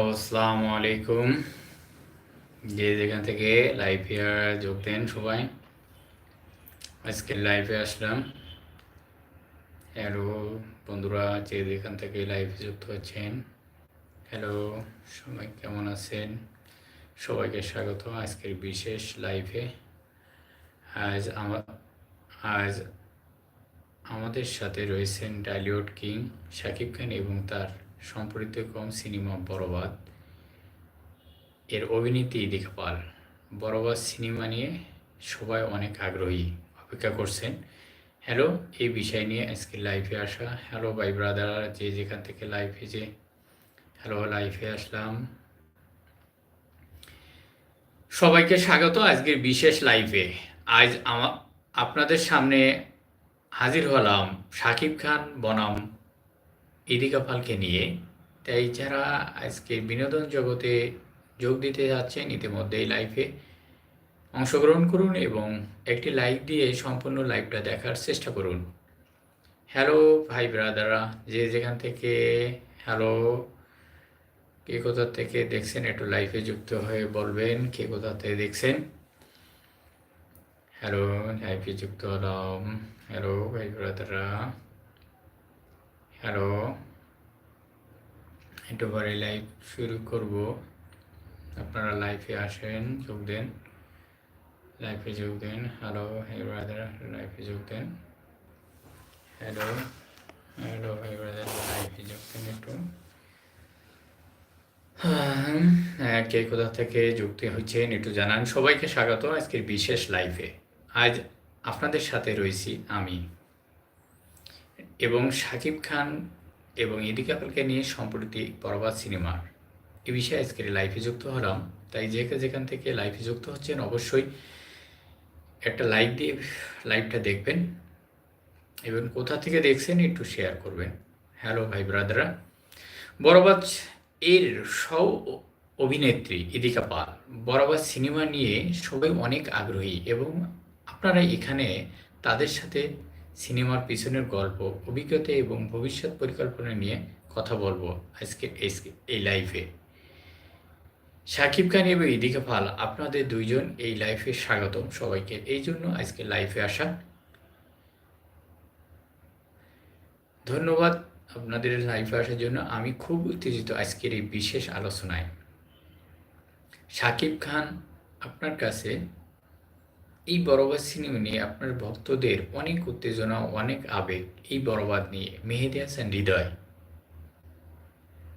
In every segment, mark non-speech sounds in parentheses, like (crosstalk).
আসসালামু আলাইকুম। যে যেখান থেকে লাইভে যোগ দেন সবাই। আজকে লাইভে আসলাম। হ্যালো বন্ধুরা, যে যেখান থেকে লাইভে যুক্ত হচ্ছেন হ্যালো সবাই কেমন আছেন? সবাইকে স্বাগত আজকের বিশেষ লাইভে আজ আমার আজ আমাদের সাথে রয়েছেন ডালিউড কিং, শাকিব খান এবং তার সম্প্রতি কম সিনেমা বরবাদ। এর অভিনীতি দীঘা পাল। বরবাদ সিনেমা নিয়ে সবাই অনেক আগ্রহী, অপেক্ষা করছেন। হ্যালো, এই বিষয় নিয়ে আজকে লাইফে আসা। হ্যালো, ভাই ব্রাদার যে যেখান থেকে লাইফে যে হ্যালো লাইভে আসলাম। সবাইকে স্বাগত আজকের বিশেষ লাইভে আজ আমার আপনাদের সামনে হাজির হলাম শাকিব খান বনাম। ইদিকা পালকে নিয়ে। তাই যারা আজকে বিনোদন জগতে যোগ দিতে যাচ্ছেন, ইতিমধ্যেই লাইফে অংশগ্রহণ করুন এবং একটি লাইক দিয়ে সম্পূর্ণ লাইভটা দেখার চেষ্টা করুন। হ্যালো ভাই ব্রাদাররা, যে যেখান থেকে হ্যালো কে কোথা থেকে দেখছেন, একটু লাইফে যুক্ত হয়ে বলবেন, কে কোথা থেকে দেখছেন? হ্যালো লাইভে যুক্ত হলাম। হ্যালো ভাই ব্রাদাররা। হ্যালো একটু পরে লাইভ শুরু করব। আপনারা লাইভে আসেন, যোগ দেন। লাইভে যোগ দেন। হ্যালো হে ব্রাদার লাইভে যোগ দেন। হ্যালো হ্যালো হে ব্রাদার লাইভে যোগ দেন একটু। কে কোথা থেকে যুক্ত হচ্ছেন একটু জানান। সবাইকে স্বাগত আজকের বিশেষ লাইভে আজ আপনাদের সাথে রয়েছি আমি। এবং শাকিব খান এবং ইদি কাপালকে নিয়ে সম্প্রতি বরবাদ সিনেমার। এ বিষয়ে আজকের লাইভে যুক্ত হলাম। তাই যে যেখান থেকে লাইভে যুক্ত হচ্ছেন অবশ্যই একটা লাইক দিয়ে লাইভটা দেখবেন এবং কোথা থেকে দেখছেন একটু শেয়ার করবেন। হ্যালো ভাই ব্রাদাররা বরবাদ এর সব অভিনেত্রী ইদিকা পাল বরবাদ সিনেমা নিয়ে সবাই অনেক আগ্রহী এবং আপনারা এখানে তাদের সাথে সিনেমার পিছনের গল্প, অভিজ্ঞতা এবং ভবিষ্যৎ পরিকল্পনা নিয়ে কথা বলব আজকে এই- লাইভে শাকিব খান এবং ইদিকা পাল আপনাদের দুইজন এই লাইফে স্বাগতম সবাইকে। এই জন্য আজকে লাইফে আসা। ধন্যবাদ আপনাদের লাইফে আসার জন্য। আমি খুব উত্তেজিত আজকের এই বিশেষ আলোচনায়। শাকিব খান আপনার কাছে এই বরবাদ সিনেমা নিয়ে আপনার ভক্তদের অনেক উত্তেজনা অনেক আবেগ। এই বরবাদ নিয়ে মেহেদি হাসান হৃদয়।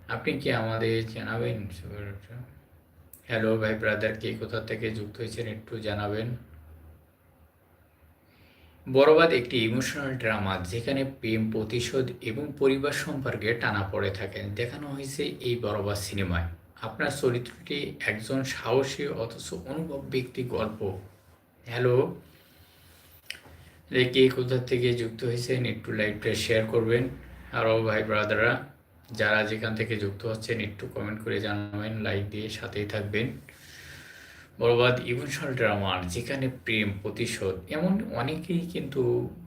আপনি কি আমাদের জানাবেন? হ্যালো ভাই ব্রাদার কে কোথা থেকে যুক্ত হয়েছেন একটু জানাবেন? বরবাদ একটি ইমোশনাল ড্রামা যেখানে প্রেম, প্রতিশোধ এবং পরিবার সম্পর্কে টানা পড়ে থাকেন। দেখানো হয়েছে এই বরবাদ সিনেমায়। আপনার চরিত্রটি একজন সাহসী অথচ অনুভব ব্যক্তি গল্প। হ্যালো কে কোথা থেকে যুক্ত হয়েছেন একটু লাইভটা শেয়ার করবেন। আরও ভাই ব্রাদাররা যারা যেখান থেকে যুক্ত হচ্ছেন, একটু কমেন্ট করে জানাবেন লাইক দিয়ে সাথেই থাকবেন। বরবাদ ইমোশনাল ড্রামার যেখানে প্রেম, প্রতিশোধ, এমন অনেকেই কিন্তু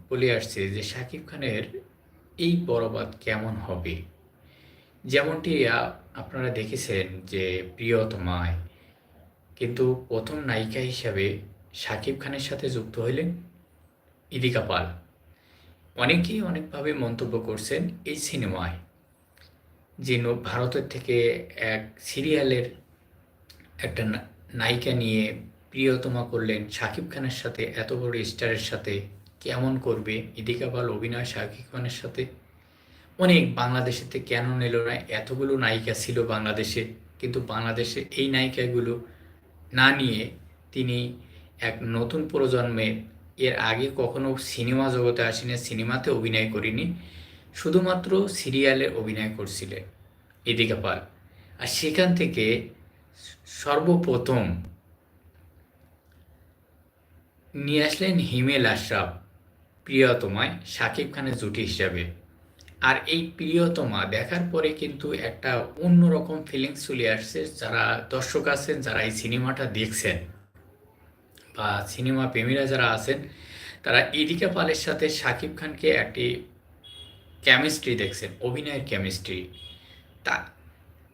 বলে আসছে যে শাকিব খানের এই বরবাদ কেমন হবে? যেমনটি আপনারা দেখেছেন যে প্রিয়তমায়, কিন্তু প্রথম নায়িকা হিসাবে শাকিব খানের সাথে যুক্ত হইলেন ইদিকা পাল। অনেকেই অনেকভাবে মন্তব্য করছেন এই সিনেমায়, যে ভারতের থেকে এক সিরিয়ালের একটা নায়িকা নিয়ে প্রিয়তমা করলেন শাকিব খানের সাথে, এত বড় স্টারের সাথে কেমন করবে ইদিকা পাল, অভিনয় শাকিব খানের সাথে? অনেক বাংলাদেশেতে কেন নিল না? এতগুলো নায়িকা ছিল বাংলাদেশে, কিন্তু বাংলাদেশে এই নায়িকাগুলো না নিয়ে তিনি এক নতুন প্রজন্মের এর আগে কখনো সিনেমা জগতে আসেনি, সিনেমাতে অভিনয় করিনি, শুধুমাত্র সিরিয়ালে অভিনয় করছিলেন ইদিকা পাল আর সেখান থেকে সর্বপ্রথম নিয়ে আসলেন হিমেল আশরাফ, প্রিয়তমায় শাকিব খানের জুটি হিসাবে। আর এই প্রিয়তমা দেখার পরে কিন্তু একটা অন্যরকম ফিলিংস চলে আসছে, যারা দর্শক আছেন, যারা এই সিনেমাটা দেখছেন। বা সিনেমা প্রেমীরা যারা আছেন, তারা ইদিকা পালের সাথে শাকিব খানকে একটি কেমিস্ট্রি দেখছেন, অভিনয়ের কেমিস্ট্রি তা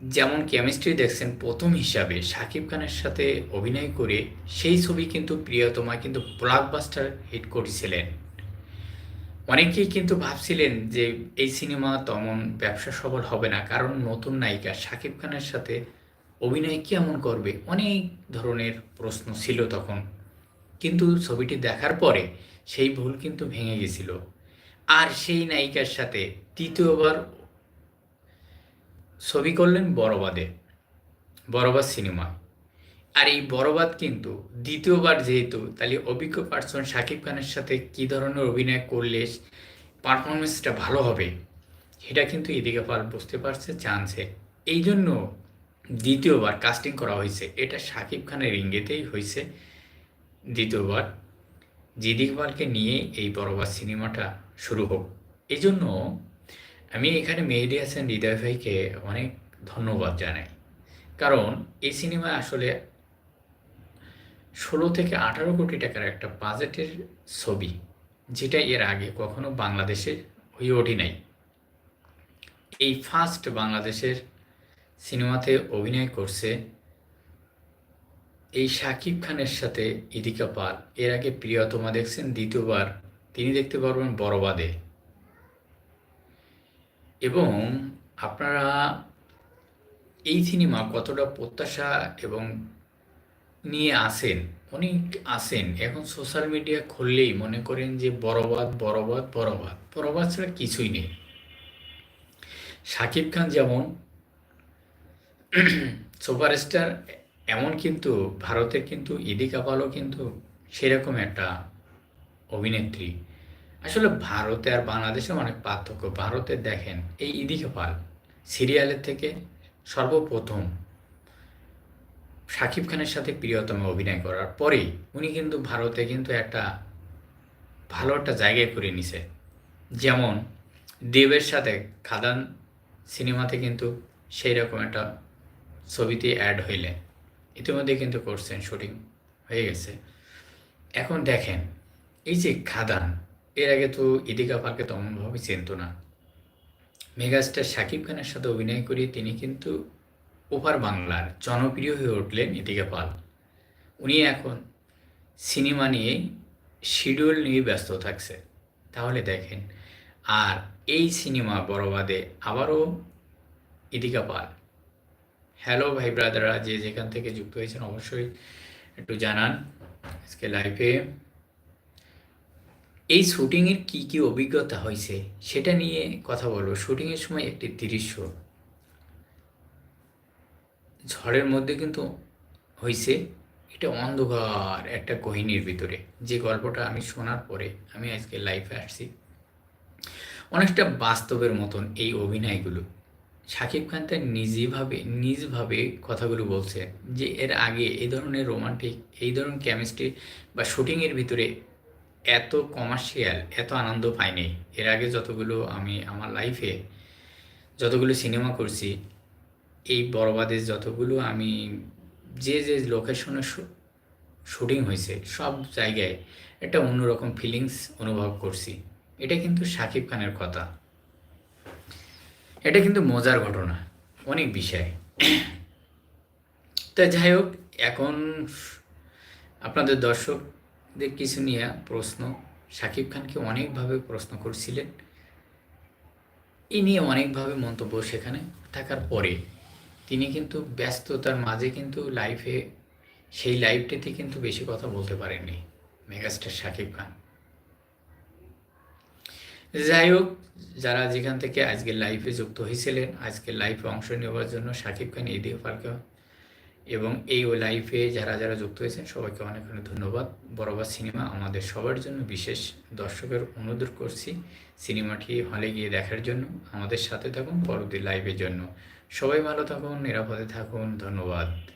যেমন কেমিস্ট্রি দেখছেন, প্রথম হিসাবে শাকিব খানের সাথে অভিনয় করে সেই ছবি কিন্তু প্রিয়তমা কিন্তু ব্লকবাস্টার হিট করেছিলেন। অনেকেই কিন্তু ভাবছিলেন যে এই সিনেমা তেমন ব্যবসা সফল হবে না, কারণ নতুন নায়িকা শাকিব খানের সাথে অভিনয় কেমন করবে, অনেক ধরনের প্রশ্ন ছিল তখন। কিন্তু ছবিটি দেখার পরে সেই ভুল কিন্তু ভেঙে গেছিল। আর সেই নায়িকার সাথে তৃতীয়বার ছবি করলেন বড়বাদে, বড়বাদ সিনেমা আর এই বড়বাদ কিন্তু দ্বিতীয়বার যেহেতু, তাহলে অভিজ্ঞ পার্সন শাকিব খানের সাথে কী ধরনের অভিনয় করলে পারফরমেন্সটা ভালো হবে, সেটা কিন্তু এদিকে পাল বুঝতে পারছে চান্সে এই জন্য দ্বিতীয়বার কাস্টিং করা হয়েছে। এটা শাকিব খানের ইঙ্গিতেই হয়েছে। দ্বিতীয়বার জিদিক পালকে নিয়ে এই বড়বাদ সিনেমাটা শুরু হোক। এই জন্য আমি এখানে মেহেদি হাসান হৃদয় ভাইকে অনেক ধন্যবাদ জানাই। কারণ এই সিনেমায় আসলে ষোলো থেকে আঠারো কোটি টাকার একটা বাজেটের ছবি, যেটা এর আগে কখনো বাংলাদেশে হয়ে ওঠে নাই। এই ফার্স্ট বাংলাদেশের সিনেমাতে অভিনয় করছে এই শাকিব খানের সাথে ইদিকা পাল, এর আগে প্রিয়তমা দেখছেন, দ্বিতীয়বার তিনি দেখতে পারবেন বড়বাদে এবং আপনারা এই সিনেমা কতটা প্রত্যাশা এবং নিয়ে আসেন অনেক আসেন এখন সোশ্যাল মিডিয়া খুললেই মনে করেন যে বড়বাদ বড়বাদ বড়বাদ বড়বাদ ছাড়া কিছুই নেই। শাকিব খান যেমন (clears throat) সুপারস্টার এমন কিন্তু ভারতের কিন্তু ইদিকা পালও কিন্তু সেরকম একটা অভিনেত্রী। আসলে ভারতে আর বাংলাদেশে অনেক পার্থক্য। ভারতে দেখেন, এই ইদিকা পাল সিরিয়ালের থেকে সর্বপ্রথম শাকিব খানের সাথে প্রিয়তমে অভিনয় করার পরেই উনি কিন্তু ভারতে কিন্তু একটা ভালো একটা জায়গায় করে নিছে। যেমন দেবের সাথে খাদান সিনেমাতে কিন্তু সেই রকম একটা ছবিতে অ্যাড হইলে ইতিমধ্যে কিন্তু করছেন শুটিং, হয়ে গেছে। এখন দেখেন, এই যে খাদান, এর আগে তো ইদিকা পালকে তেমনভাবে চিনত না। মেগাস্টার শাকিব খানের সাথে অভিনয় করিয়ে তিনি কিন্তু ওপার বাংলার জনপ্রিয় হয়ে উঠলেন ইদিকা পাল। উনি এখন সিনেমা নিয়ে শিডিউল নিয়ে ব্যস্ত থাকছে। তাহলে দেখেন, আর এই সিনেমা বড়বাদে আবারও ইদিকা পাল। হ্যালো ভাই ব্রাদাররা যে যেখান থেকে যুক্ত হয়েছেন অবশ্যই একটু জানান আজকে লাইফে এই শুটিংয়ের কি কি অভিজ্ঞতা হয়েছে সেটা নিয়ে কথা বলব। শুটিংয়ের সময় একটি দৃশ্য। ঝড়ের মধ্যে কিন্তু হয়েছে, এটা অন্ধকার একটা কহিনীর ভিতরে। যে গল্পটা আমি শোনার পরে আমি আজকে লাইফে আসছি। অনেকটা বাস্তবের মতন এই অভিনয়গুলো। শাকিব খান তার নিজেভাবে, নিজভাবে কথাগুলো বলছে যে এর আগে এই ধরনের রোমান্টিক এই ধরনের কেমিস্ট্রি বা শুটিংয়ের ভিতরে এত কমার্শিয়াল এত আনন্দ পাইনি। এর আগে যতগুলো আমি আমার লাইফে যতগুলো সিনেমা করছি, এই বড়বাদের যতগুলো আমি যে যে লোকেশনে শুটিং হয়েছে, সব জায়গায় একটা অন্যরকম ফিলিংস অনুভব করছি। এটা কিন্তু শাকিব খানের কথা। এটা কিন্তু মজার ঘটনা, অনেক বিষয়। তা যাই হোক, এখন আপনাদের দর্শকদের কিছু নিয়ে প্রশ্ন শাকিব খানকে অনেকভাবে প্রশ্ন করছিলেন। এই নিয়ে অনেকভাবে মন্তব্য সেখানে থাকার পরে তিনি কিন্তু ব্যস্ততার মাঝে কিন্তু লাইফে সেই লাইফটিতে কিন্তু বেশি কথা বলতে পারেননি, মেগাস্টার শাকিব খান। যাই হোক যারা যেখান থেকে আজকে লাইফে যুক্ত হয়েছিলেন, আজকে লাইফে অংশ নেওয়ার জন্য সাকিব খান, এই পালকে এবং এই লাইফে যারা যারা যুক্ত হয়েছেন, সবাইকে অনেক অনেক ধন্যবাদ। বরাবর সিনেমা আমাদের সবার জন্য বিশেষ দর্শকের অনুরোধ করছি সিনেমাটি হলে গিয়ে দেখার জন্য। আমাদের সাথে থাকুন, পরবর্তী লাইভের জন্য। সবাই ভালো থাকুন, নিরাপদে থাকুন, ধন্যবাদ।